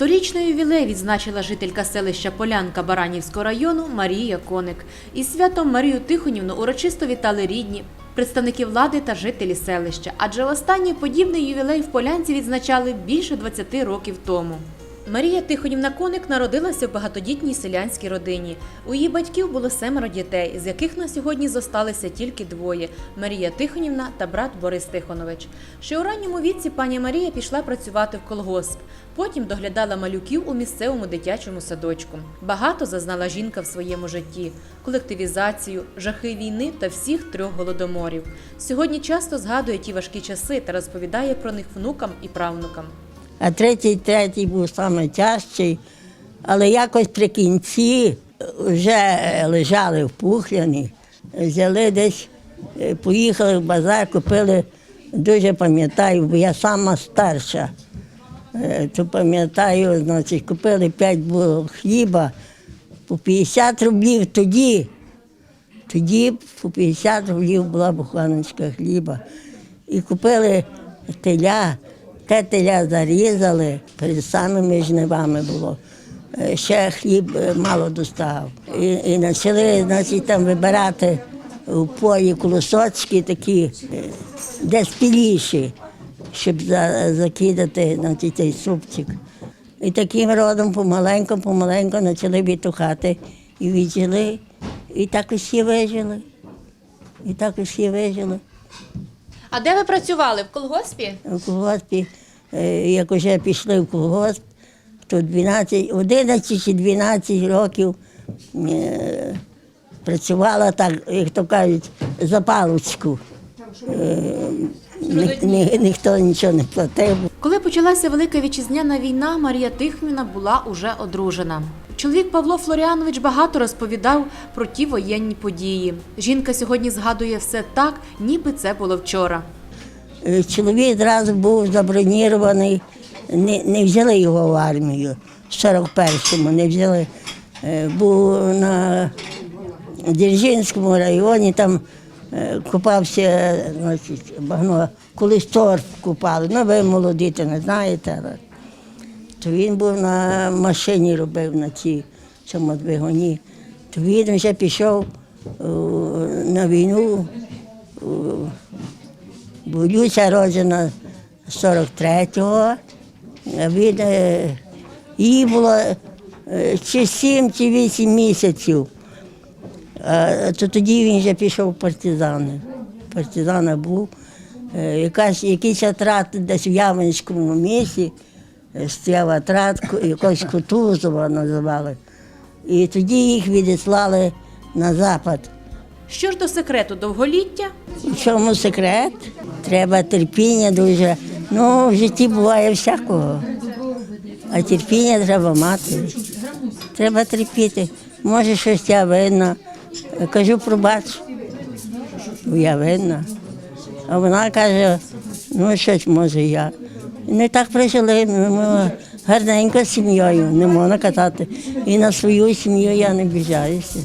Сторічний ювілей відзначила жителька селища Полянка Баранівського району Марія Коник. Із святом Марію Тихонівну урочисто вітали рідні, представники влади та жителі селища, адже останній подібний ювілей в Полянці відзначали більше 20 років тому. Марія Тихонівна Коник народилася в багатодітній селянській родині. У її батьків було семеро дітей, з яких на сьогодні зосталися тільки двоє Марія Тихонівна та брат Борис Тихонович. Ще у ранньому віці пані Марія пішла працювати в колгосп. Потім доглядала малюків у місцевому дитячому садочку. Багато зазнала жінка в своєму житті: колективізацію, жахи війни та всіх трьох голодоморів. Сьогодні часто згадує ті важкі часи та розповідає про них внукам і правнукам. А третій, третій був найтяжчий. Але якось при кінці вже лежали в Пухляні, взяли десь, е, поїхали в базар, купили, дуже пам'ятаю, бо я сама старша. Е, То пам'ятаю, значить, купили 5 булок хліба по 50 рублів тоді. Тоді по 50 рублів була буханочка хліба. І купили теля, те теля зарізали, перед самими жнивами було. Е, Ще хліб е, мало доставав. І, і почали значить, там вибирати у полі колосочки такі, е, де спіліші, щоб за, закидати значить, цей супчик. І таким родом помаленьку, помаленьку почали відтухати і віджили. І так усі вижили. І так усі вижили. А де ви працювали? В колгоспі? В колгоспі, е, як вже пішли в колгосп, то 12, 11 чи 12 років е, працювала так, як то кажуть, за паличку. Е, ні, ні, ніхто нічого не платив. Коли почалася Велика Вітчизняна війна, Марія Тихміна була уже одружена. Чоловік Павло Флоріанович багато розповідав про ті воєнні події. Жінка сьогодні згадує все так, ніби це було вчора. Е, Чоловік одразу був забронірований, не, не взяли його в армію в 41-му, не взяли. Е, Був на Дзержинському районі, там е, купався, значить, багно, колись торф купали. Ну, ви молоді, то не знаєте. То він був на машині робив на цій цьому двигуні. То він вже пішов о, на війну. о, роджена 43-го, а він, е, їй було е, чи 7, чи 8 місяців. А, то тоді він вже пішов в партизани. Партизана був. Е, Якась, якийсь атрат десь в Яманському місці, е, стояв атрат, якось Кутузова називали. І тоді їх відіслали на запад. Що ж до секрету довголіття, В чому секрет? Треба терпіння дуже. Ну, в житті буває всякого. А терпіння треба мати. Треба терпіти. Може, щось я винна. Кажу, пробач. Я винна. А вона каже, ну щось може я. Не так прожили. Ми гарненько з сім'єю, не можна казати. І на свою сім'ю я не біжаюся.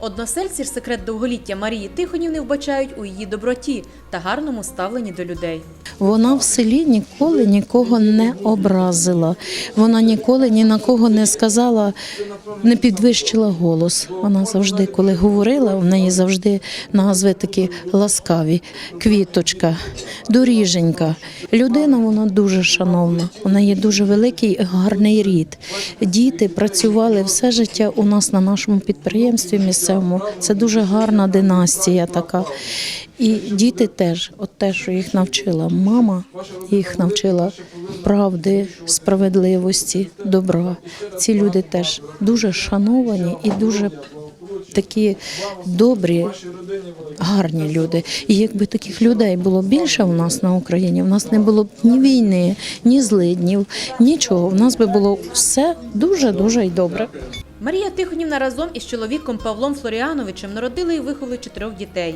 Односельці ж секрет довголіття Марії Тихонівни вбачають у її доброті та гарному ставленні до людей. Вона в селі ніколи нікого не образила. Вона ніколи ні на кого не сказала, не підвищила голос. Вона завжди, коли говорила, в неї завжди назви такі ласкаві. Квіточка, доріженька. Людина вона дуже шановна. У неї дуже великий гарний рід. Діти працювали все життя у нас на нашому підприємстві місцевому. Це дуже гарна династія така. І діти теж, от те, що їх навчила мама, їх навчила правди, справедливості, добра. Ці люди теж дуже шановані і дуже такі добрі, гарні люди. І якби таких людей було більше у нас на Україні, в нас не було б ні війни, ні злиднів, нічого. В нас би було все дуже дуже й добре. Марія Тихонівна разом із чоловіком Павлом Флоріановичем народили і виховали чотирьох дітей.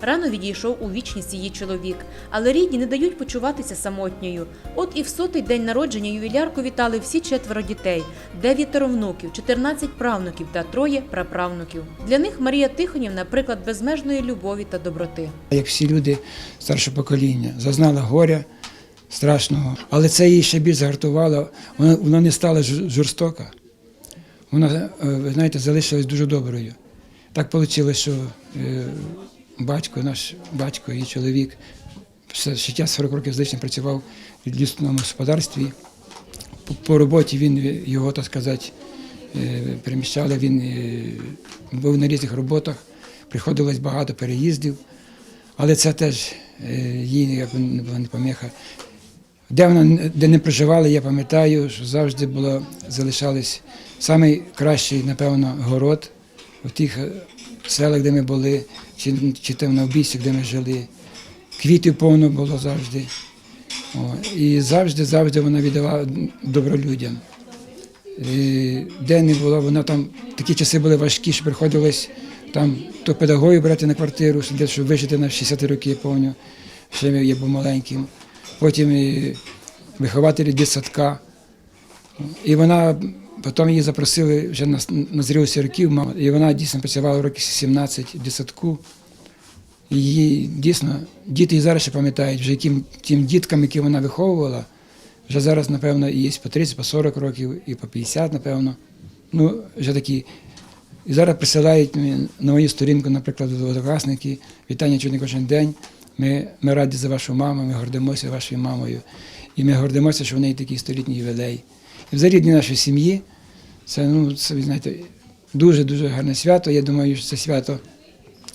Рано відійшов у вічність її чоловік, але рідні не дають почуватися самотньою. От і в сотий день народження ювілярку вітали всі четверо дітей, дев'ятеро внуків, 14 правнуків та троє праправнуків. Для них Марія Тихонівна приклад безмежної любові та доброти. Як всі люди старшого покоління, зазнала горя, страшного. Але це її ще більш загартувало. Вона, вона не стала жорстока. Вона, е, ви знаєте, залишилась дуже доброю. Так вийшло, що е, батько, наш батько і чоловік все життя 40 років лишнім працював в лісному господарстві. По, роботі він е, його, так сказати, переміщали, він був на різних роботах, приходилось багато переїздів, але це теж їй була не поміха. Де вона де не проживала, я пам'ятаю, що завжди було, залишались найкращий, напевно, город в тих е, селах, де ми були, чи, чи там на обійстях, де ми жили. Квітів повно було завжди. О, і завжди, завжди вона віддавала добро людям. І де не було, вона там такі часи були важкі, що приходилось там то педагогів брати на квартиру, щоб вижити на 60 років, я пам'ятаю, ще я був маленьким. Потім і вихователі дитсадка. І вона потім її запросили вже на, на зрілості років, мама, і вона дійсно працювала років 17 в дитсадку. Її дійсно діти і зараз ще пам'ятають, вже яким тим діткам, які вона виховувала, вже зараз, напевно, і є по 30, по 40 років, і по 50, напевно. Ну, вже такі. І зараз присилають на мою сторінку, наприклад, однокласники, вітання не кожен день. Ми, ми раді за вашу маму, ми гордимося вашою мамою. І ми гордимося, що в неї такий столітній ювілей. І взагалі для нашої сім'ї це, ну, це, знаєте, дуже-дуже гарне свято. Я думаю, що це свято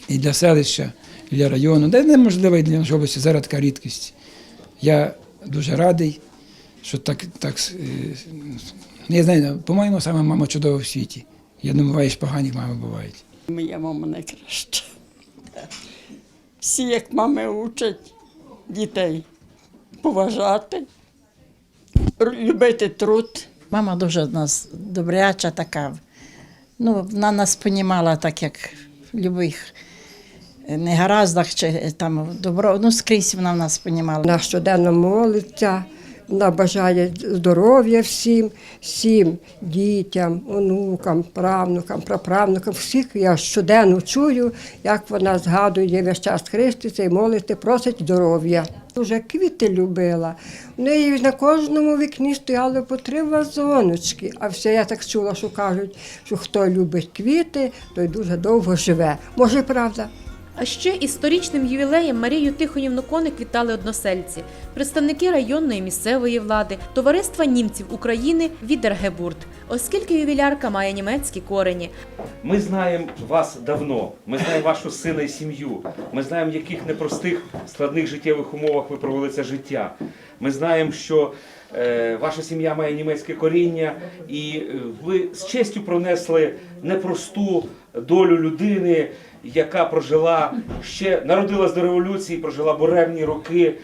і для селища, і для району, де неможливо і для нашої області зараз така рідкість. Я дуже радий, що так, так е, не знаю, по-моєму, саме мама чудова в світі. Я думаю, що погані мами бувають. Моя мама найкраща. Всі, як мами, учать дітей поважати, любити труд. Мама дуже в нас добряча така. Ну, вона нас понімала так, як в будь-яких негараздах чи там добро. Ну, скрізь вона нас понімала. Вона щоденно молиться, вона бажає здоров'я всім, всім дітям, онукам, правнукам, праправнукам. Всіх я щоденно чую, як вона згадує весь час хреститься і молиться, просить здоров'я. Дуже квіти любила. У неї на кожному вікні стояли по три вазоночки. А все я так чула, що кажуть, що хто любить квіти, той дуже довго живе. Може, правда? А ще історичним ювілеєм Марію Тихонівну Коник вітали односельці, представники районної місцевої влади, товариства німців України Відергебурт, оскільки ювілярка має німецькі корені. Ми знаємо вас давно. Ми знаємо вашу сина і сім'ю. Ми знаємо, в яких непростих складних життєвих умовах ви провели це життя. Ми знаємо, що е, ваша сім'я має німецьке коріння, і е, ви з честю пронесли непросту долю людини, яка прожила ще народилась до революції, прожила буремні роки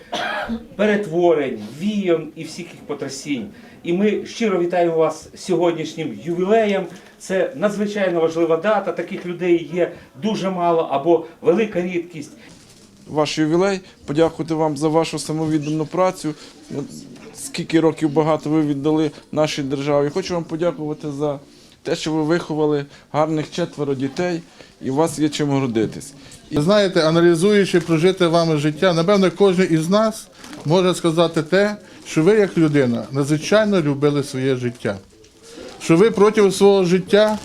перетворень, війн і всіх потрясінь. І ми щиро вітаємо вас сьогоднішнім ювілеєм. Це надзвичайно важлива дата. Таких людей є дуже мало або велика рідкість. ваш ювілей, подякувати вам за вашу самовіддану працю. Скільки років багато ви віддали нашій державі. Хочу вам подякувати за те, що ви виховали гарних четверо дітей, і у вас є чим гордитись. І знаєте, аналізуючи прожите вами життя, напевно, кожен із нас може сказати те, що ви, як людина, надзвичайно любили своє життя. Що ви протягом свого життя,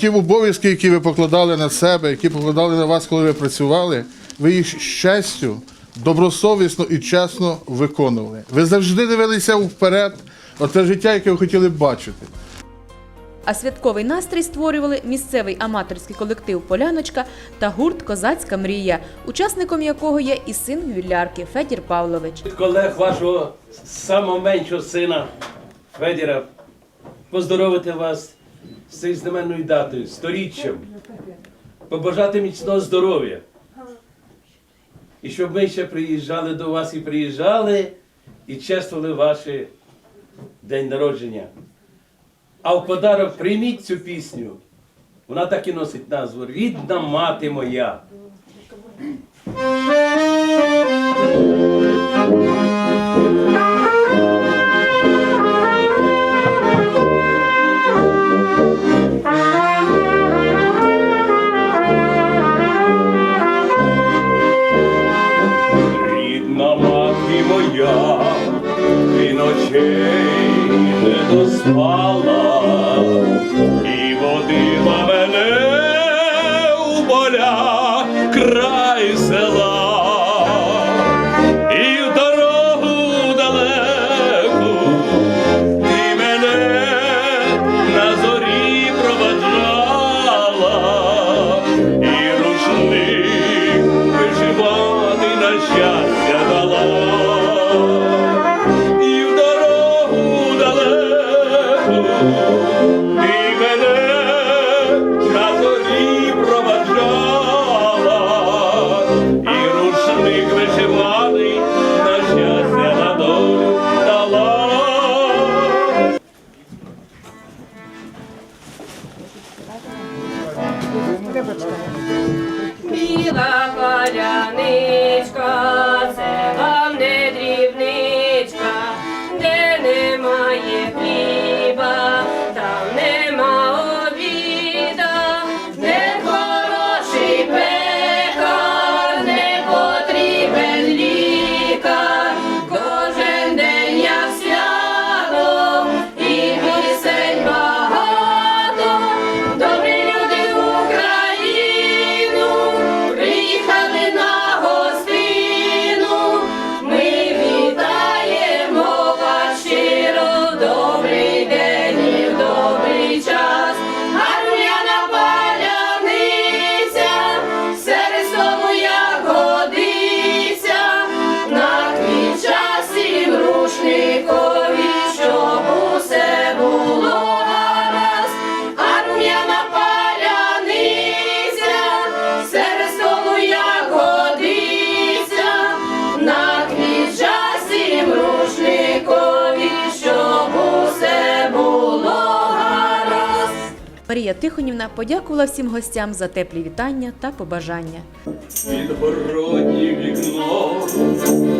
ті обов'язки, які ви покладали на себе, які покладали на вас, коли ви працювали, ви їх щастю, добросовісно і чесно виконували. Ви завжди дивилися вперед, оте життя, яке ви хотіли бачити. А святковий настрій створювали місцевий аматорський колектив Поляночка та гурт Козацька мрія, учасником якого є і син ювілярки Федір Павлович. колег вашого самого сина Федіра поздоровити вас з цією знаменною датою, сторіччям, побажати міцного здоров'я. І щоб ми ще приїжджали до вас і приїжджали і чествували ваш день народження. А в подарок прийміть цю пісню. Вона так і носить назву Рідна мати моя. край села і в дорогу далеку ти мене на зорі проваджала і рушник виживати на щастя дала. І в дорогу далеку Тихонівна подякувала всім гостям за теплі вітання та побажання. Відбородні вікно.